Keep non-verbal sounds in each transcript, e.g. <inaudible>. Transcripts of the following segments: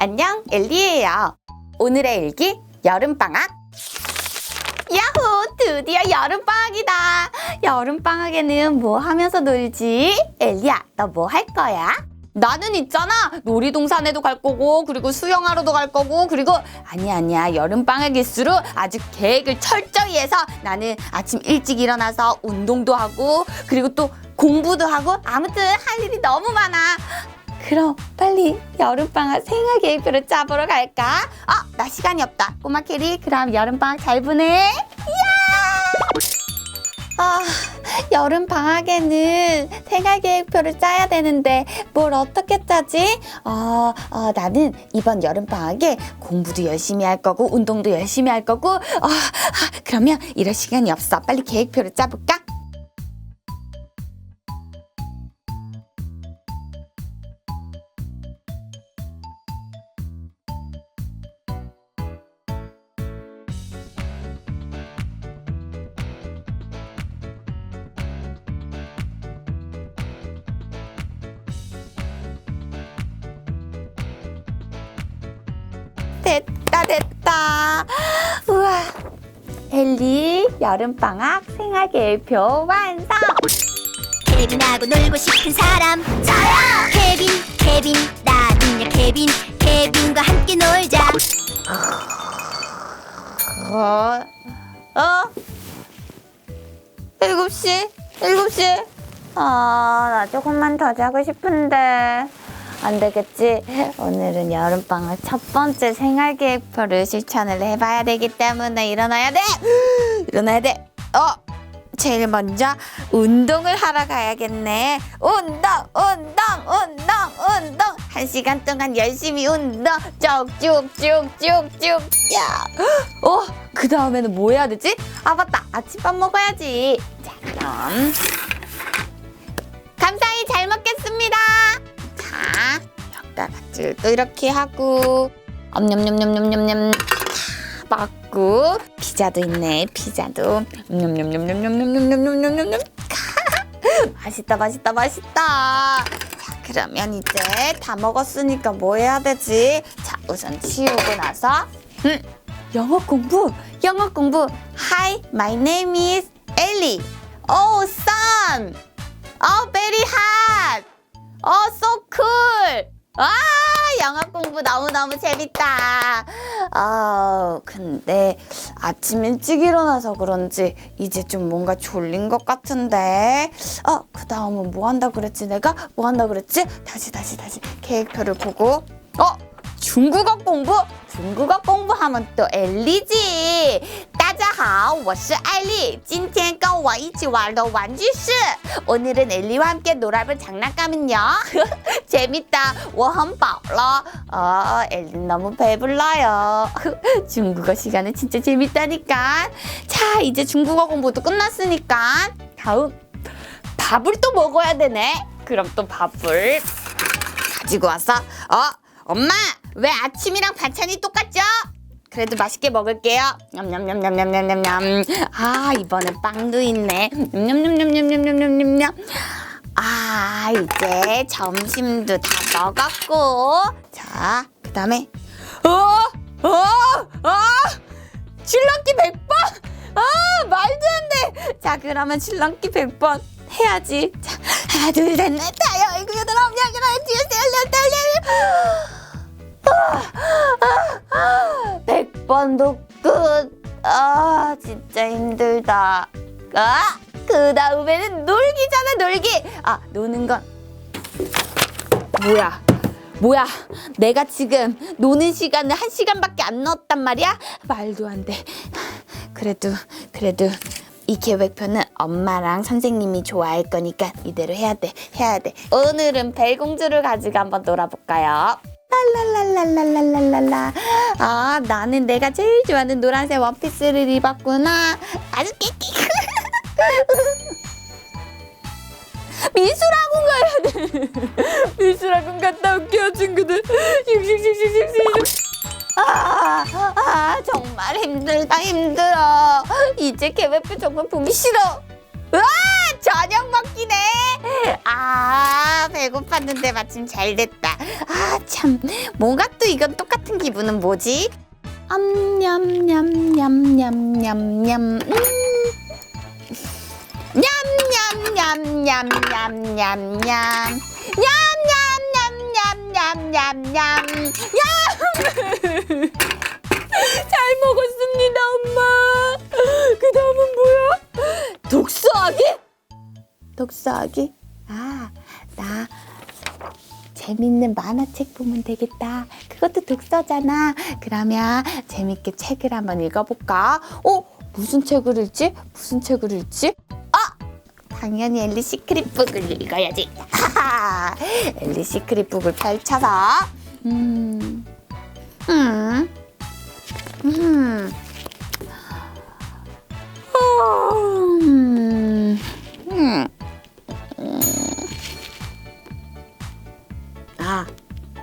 안녕, 엘리예요. 오늘의 일기 여름방학. 야호! 드디어 여름방학이다. 여름방학에는 뭐 하면서 놀지? 엘리야, 너 뭐 할 거야? 나는 있잖아. 놀이동산에도 갈 거고, 그리고 수영하러도 갈 거고, 그리고 아니야, 아니야. 여름방학일수록 아주 계획을 철저히 해서 나는 아침 일찍 일어나서 운동도 하고, 그리고 또 공부도 하고, 아무튼 할 일이 너무 많아. 그럼 빨리 여름방학 생활 계획표를 짜보러 갈까? 아, 나 시간이 없다. 꼬마 캐리, 그럼 여름방학 잘 보내. 아, 여름 방학에는 생활 계획표를 짜야 되는데 뭘 어떻게 짜지? 어, 어, 나는 이번 여름 방학에 공부도 열심히 할 거고 운동도 열심히 할 거고 어, 아, 그러면 이럴 시간이 없어. 빨리 계획표를 짜볼까? 됐다 됐다 우와 엘리 여름방학 생활계획표 완성 케빈하고 놀고 싶은 사람 저요 케빈 케빈 나는요 케빈 케빈과 함께 놀자 어? 어? 일곱 시? 일곱 시? 아, 나 조금만 더 자고 싶은데. 안 되겠지? 오늘은 여름방학 첫 번째 생활계획표를 실천을 해봐야 되기 때문에 일어나야 돼! <gasps> 일어나야 돼! 어! 제일 먼저 운동을 하러 가야겠네. 운동, 운동, 운동, 운동. 한 시간 동안 열심히 운동. 쭉쭉쭉쭉쭉. 야. <gasps> 어, 그 다음에는 뭐 해야 되지? 아, 맞다. 아침밥 먹어야지. 자, 그럼. 찔도 이렇게 하고. 엄냠냠냠냠냠냠. 맞고 피자도 있네 피자도. 냠냠냠냠냠냠냠냠냠냠 <laughs> 맛있다 맛있다 맛있다. 자 그러면 이제 다 먹었으니까 뭐 해야 되지? 자 우선 치우고 나서 음 영어 공부 영어 공부. Hi my name is Ellie. Oh sun Oh very hot. Oh so cool. 와 영어 공부 너무너무 재밌다. 아 근데 아침 일찍 일어나서 그런지 이제 좀 뭔가 졸린 것 같은데. 어 그 다음은 뭐 한다 그랬지? 내가 뭐 한다 그랬지? 다시 다시 다시. 계획표를 보고. 어 중국어 공부 중국어 공부하면 또 엘리지 大家好我是艾丽今天跟我一起玩的玩具是 오늘은 엘리와 함께 놀아볼 장난감은요 <laughs> 재밌다 我很饱了 어 엘리 너무 배불러요 <laughs> 중국어 시간은 진짜 재밌다니까 자 이제 중국어 공부도 끝났으니까 다음 밥을 또 먹어야 되네 그럼 또 밥을 가지고 와서 어 엄마 왜 아침이랑 반찬이 똑같죠? 그래도 맛있게 먹을게요. 냠냠냠냠냠냠냠. 아 이번엔 빵도 있네. 냠냠냠냠냠냠냠냠. 아 이제 점심도 다 먹었고 자 그다음에 어어어 어, 어! 어? 줄넘기 100번 아 말도 안돼 자 그러면 줄넘기 100번 해야지 자 하나 둘셋넷 다섯 일곱 여덟 아홉 열 열하나 둘셋 열넷 다섯 1번도 끝! 아, 진짜 힘들다. 아, 그 다음에는 놀기잖아, 놀기! 아, 노는 건. 뭐야? 뭐야? 내가 지금 노는 시간을 한 시간밖에 안 넣었단 말이야? 말도 안 돼. 그래도, 그래도. 이 계획표는 엄마랑 선생님이 좋아할 거니까 이대로 해야 돼, 해야 돼. 오늘은 벨공주를 가지고 한번 놀아볼까요? 랄랄랄랄랄랄랄라. 아, 나는 내가 제일 좋아하는 노란색 원피스를 입었구나. 아주 깨끼. 미술학원 가야 돼. 미술학원 갔다 올게요, 친구들. 슉슉슉슉슉슉. 아, 아, 정말 힘들다, 힘들어. 이제 계획표 정말 보기 싫어. 우와 저녁 먹기네 아 배고팠는데 마침 잘 됐다 아 참 뭔가 또 이건 똑같은 기분은 뭐지 암냠냠냠냠냠냠 음. 냠냠냠냠냠냠냠 냠냠냠냠냠냠냠 잘 먹었습니다 독서하기 아 나 재밌는 만화책 보면 되겠다. 그것도 독서잖아. 그러면 재밌게 책을 한번 읽어볼까? 어 무슨 책을 읽지? 무슨 책을 읽지? 아 당연히 엘리 시크릿북을 읽어야지. 하하 엘리 시크릿북을 펼쳐서. 음 음. 음.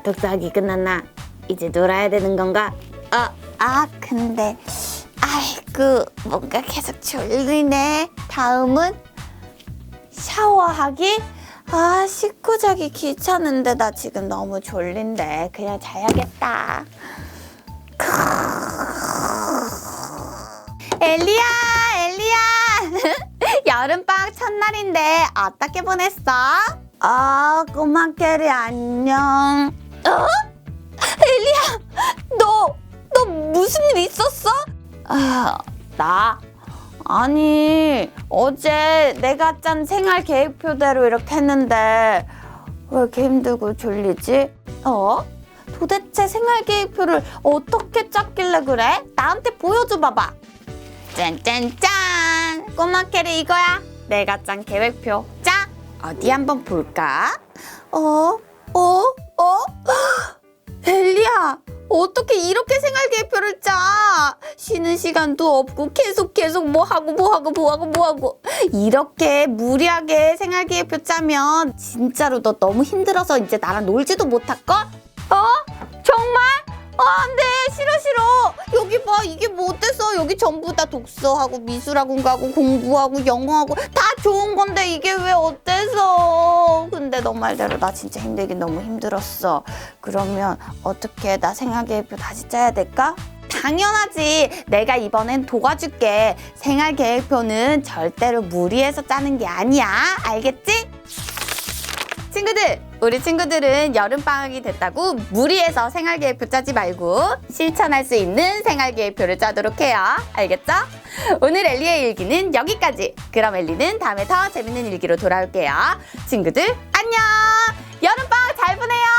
독서하기 끝났나? 이제 놀아야 되는 건가? 어, 아, 근데 아이고 뭔가 계속 졸리네. 다음은 샤워하기? 아, 씻고 자기 귀찮은데 나 지금 너무 졸린데 그냥 자야겠다. 엘리야, 엘리야. <laughs> 여름방학 첫날인데 어떻게 보냈어? 아, 꼬마 캐리 안녕. 어? 엘리야, 너, 너 무슨 일 있었어? 아, 나? 아니, 어제 내가 짠 생활 계획표대로 이렇게 했는데 왜 이렇게 힘들고 졸리지? 어? 도대체 생활 계획표를 어떻게 짰길래 그래? 나한테 보여줘 봐봐. 짠짠짠! 꼬마 캐리 이거야. 내가 짠 계획표. 짜! 어디 한번 볼까? 어? 어? 어? <gasps> 엘리야! 어떻게 이렇게 생활 계획표를 짜? 쉬는 시간도 없고 계속 계속 뭐 하고 뭐 하고 뭐 하고 뭐 하고 이렇게 무리하게 생활 계획표 짜면 진짜로 너 너무 힘들어서 이제 나랑 놀지도 못할 걸? 어? 정말? 아, 안 돼. 싫어, 싫어. 여기 봐. 이게 뭐 어때서? 여기 전부 다 독서하고 미술학원 가고 공부하고 영어하고 다 좋은 건데 이게 왜 어때 서? 근데 너 말대로 나 진짜 힘들긴 너무 힘들었어. 그러면 어떻게 나 생활 계획표 다시 짜야 될까? 당연하지. 내가 이번엔 도와줄게. 생활 계획표는 절대로 무리해서 짜는 게 아니야. 알겠지? 친구들, 우리 친구들은 여름방학이 됐다고 무리해서 생활계획표 짜지 말고 실천할 수 있는 생활계획표를 짜도록 해요. 알겠죠? 오늘 엘리의 일기는 여기까지. 그럼 엘리는 다음에 더 재밌는 일기로 돌아올게요. 친구들! 여름방학 잘 보내요!